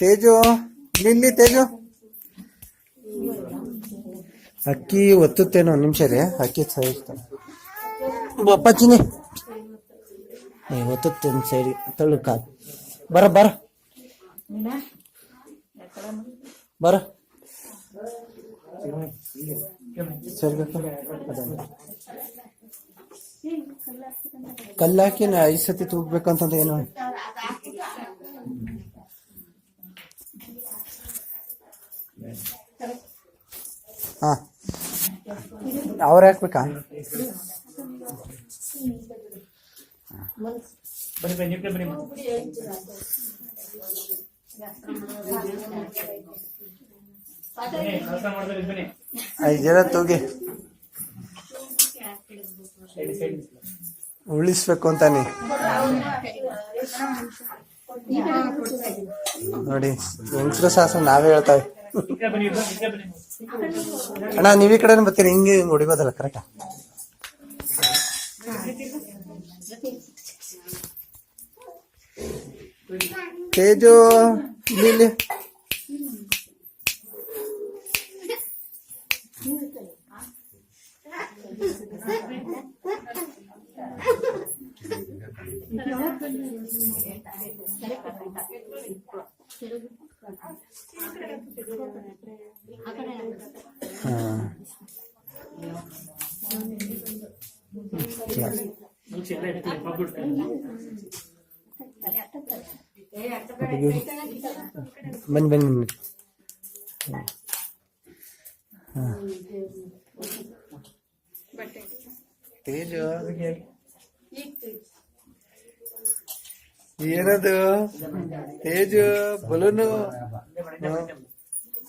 ತೇಜು ಇಲ್ಲಿ ತೇಜು? ಅಕ್ಕಿ ಒತ್ತುತ್ತೇನೋ ನಿಮಿಷ ರೀ ಅಕ್ಕಿ ಸಹಿಸ್ತಾನೆ ಬಪ್ಪಾಚಿನಿ ಏ ಒತ್ತುತ್ತೆ ಒಂದು ಸೈಡ್ ತಳ್ಳು ಕಾಲ್. ಬರ ಬರ. ಬರ. ಸರಿ ಕಲ್ಲು ಹಾಕಿ ನಾ ಐದು ಸತಿ ತೂಗ್ಬೇಕಂತಂದು ಏನು? ಹಾ. ಅವ್ರು ಹಾಕ್ಬೇಕಾ? ಬನ್ನಿ ಬನ್ನಿ ನೀವು ಬನ್ನಿ. ಬನ್ನಿ ಕೆಲಸ ಮಾಡಿದ್ರೆ ಬನ್ನಿ. ಐದು ಜನ ತೂಗಿ. ಸೈಡ್ ಸೈಡ್ ಉಳಿಸ್ಬೇಕು ಅಂತಾನೆ. ನೋಡಿ, ಹೆಂಗಸರು ಸಾಹಸ ನಾವೇ ಹೇಳ್ತಾವೆ ಅಣ್ಣ, ನೀವ್ ಈ ಕಡೆ ಬರ್ತೀರಿ, ಹಿಂಗೆ ಹಿಂಗೆ ಹೊಡಿಬೋದಲ್ಲ ಕರೆಕ್ಟಾ ತೇಜು ಇಲ್ಲಿ. ಬನ್ನಿ ಬನ್ನಿ ಬನ್ನಿ ತೇಜು ಏನದು? ತೇಜು ಬಲೂನು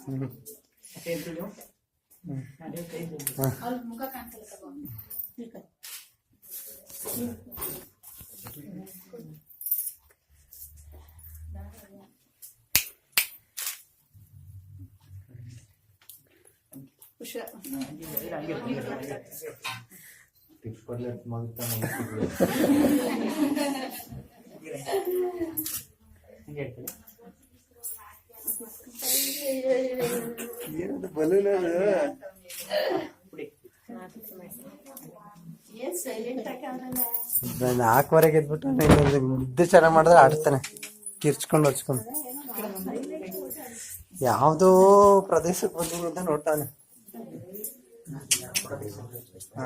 ಹ್ಮ್. ಮತ್ತೆ ಎದ್ದು ನೀವು. ಅದೇ ಕೈ ಬಿಡಿ. ಹಾ. ಹಿಂಗೆ. ಏನದು ಬಲೂನ್ ನಾನು ಬಿಡಿ. ನಾಲ್ಕುವರೆಗೆ ಎದ್ಬಿಟ್ಟು ಮುದ್ದೆ ಚೆನ್ನಾಗಿ ಮಾಡಿದ್ರೆ ಆಡ್ತಾನೆ ಕಿರ್ಚ್ಕೊಂಡು ಹಚ್ಕೊಂಡು ಯಾವುದೋ ಪ್ರದೇಶಕ್ಕೆ ಬಂದು ಅಂತ ನೋಡ್ತಾನೆ ಹಾ.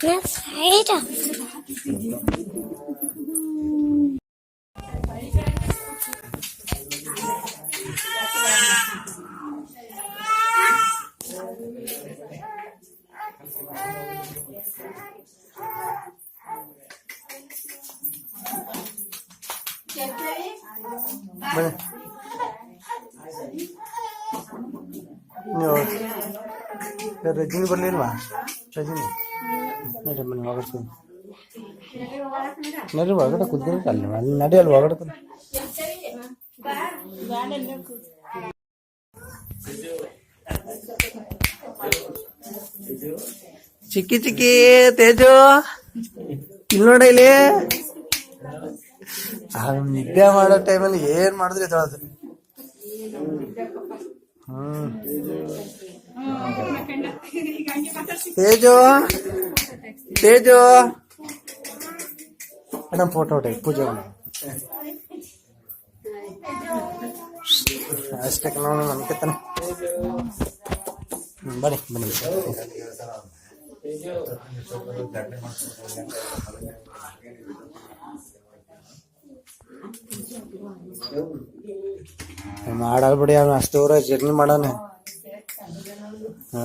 That's right. Let's up. ನೀವು ರಜನಿ ಬರ್ಲಿಲ್ವಾ ರಜನಿ ನಡಿ ಮನೆ ಒಗಡ್ತೀನಿ ನಡಿ ಒಳಗಡೆ ಕುದ್ದಿರಕ್ಕೆ ಅಲ್ಲಿ ಅಲ್ಲಿ ನಡಿ ಅಲ್ಲಿ ಒಳಗಡೆ ಕುದ್ ಚಿಕ್ಕಿ ಚಿಕ್ಕಿ ತೇಜು ಇಲ್ಲಿ ನೋಡ ಇಲ್ಲಿ ನಿದ್ದೆ ಮಾಡೋ ಟೈಮಲ್ಲಿ ಏನ್ ಮಾಡಿದ್ರಿ ಅದು ಹ್ಮ್. ತೇಜು ತೇಜು. ಅಣ್ಣ ಫೋಟೋ ಹೊಡೆ ಪೂಜೆ ಅಷ್ಟಕ್ಕೆ ನೋಡಿ ಅನ್ಕೋತಾನೆ ಹ್ಮ್, ಬನ್ನಿ ಬನ್ನಿ. ಮಾಡಲ್ ಬಿಡಿ ಅವ್ನು ಅಷ್ಟೂರ ಜರ್ನಿ ಮಾಡಾನ ಹಾ.